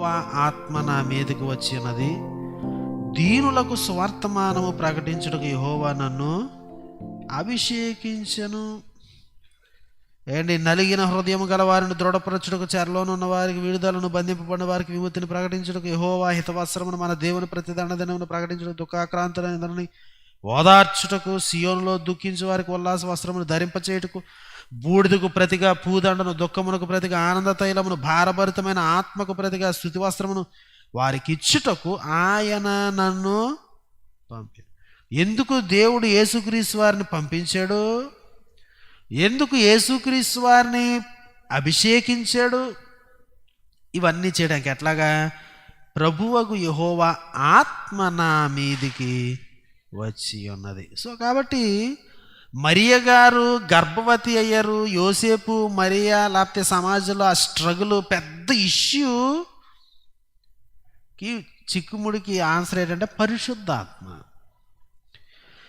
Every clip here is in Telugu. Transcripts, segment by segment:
యహోవా ఆత్మ నా మీదకి వచ్చినది దీనులకు స్వార్థమానము ప్రకటించుటకు యహోవా నన్ను అభిషేకించను. ఏంటి నలిగిన హృదయం గల వారిని దృఢపరచుటకు చెరలోనున్న వారికి విడుదలను బంధింపబడిన వారికి విముక్తిని ప్రకటించుటకు యహోవా హితవస్త్రమును మన దేవుని ప్రతిదండదినమును ప్రకటించడం దుఃఖాక్రాంతులని ఓదార్చుటకు సియోనులో దుఃఖించు వారికి ఉల్లాస వస్త్రమును ధరింపచేయుటకు బూడిదకు ప్రతిగా పూదండను దుఃఖమునకు ప్రతిగా ఆనంద తైలమును భారభరితమైన ఆత్మకు ప్రతిగా స్థుతి వస్త్రమును వారికి ఇచ్చుటకు ఆయన నన్ను పంపి. ఎందుకు దేవుడు యేసుక్రీస్తు వారిని పంపించాడు? ఎందుకు యేసుక్రీస్తు వారిని అభిషేకించాడు? ఇవన్నీ చేయడానికి ఎట్లాగా? ప్రభువకు యహోవా ఆత్మ నా మీదికి వచ్చి ఉన్నది. సో కాబట్టి మరియ గారు గర్భవతి అయ్యారు. యోసేపు మరియా లేకపోతే సమాజంలో ఆ స్ట్రగుల్ పెద్ద ఇష్యూకి చిక్కుముడికి ఆన్సర్ ఏంటంటే పరిశుద్ధాత్మ.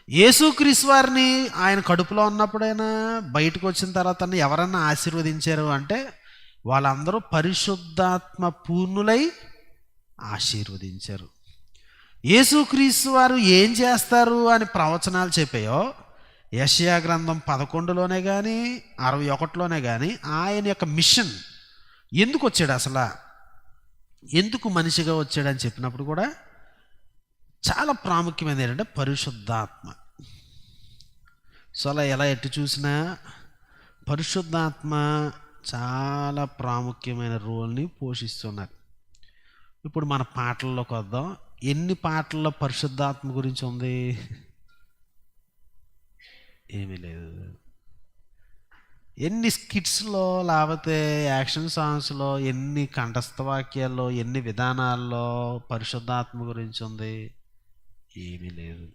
యేసుక్రీస్తు వారిని ఆయన కడుపులో ఉన్నప్పుడైనా బయటకు వచ్చిన తర్వాత ఎవరన్నా ఆశీర్వదించారు అంటే వాళ్ళందరూ పరిశుద్ధాత్మ పూర్ణులై ఆశీర్వదించారు. యేసుక్రీస్తు వారు ఏం చేస్తారు అని ప్రవచనాలు చెప్పాయో యషయా గ్రంథం పదకొండులోనే కానీ అరవై ఒకటిలోనే కానీ ఆయన యొక్క మిషన్ ఎందుకు వచ్చాడు అసలు? ఎందుకు మనిషిగా వచ్చాడని చెప్పినప్పుడు కూడా చాలా ప్రాముఖ్యమైనది ఏంటంటే పరిశుద్ధాత్మ. సో అలా ఎలా ఎట్టు చూసినా పరిశుద్ధాత్మ చాలా ప్రాముఖ్యమైన రోల్ని పోషిస్తున్నారు. ఇప్పుడు మన పాటల్లోకి వద్దాం. ఎన్ని పాటల్లో పరిశుద్ధాత్మ గురించి ఉంది? ఏమీ లేదు. ఎన్ని స్కిట్స్లో లేకపోతే యాక్షన్ సాంగ్స్లో ఎన్ని కంఠస్థ వాక్యాల్లో ఎన్ని విధానాల్లో పరిశుద్ధాత్మ గురించి ఉంది? ఏమీ లేదు.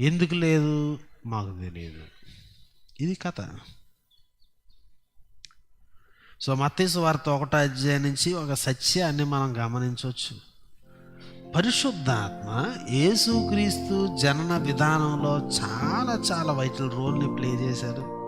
ఎందుకు లేదు? మాకు తెలియదు. ఇది కథ. సో మత్తేసు వార్త ఒకటో అధ్యాయం నుంచి ఒక సత్యాన్ని మనం గమనించవచ్చు. పరిశుద్ధాత్మ యేసుక్రీస్తు జనన విధానంలో చాలా చాలా వైటల్ రోల్ని ప్లే చేశారు.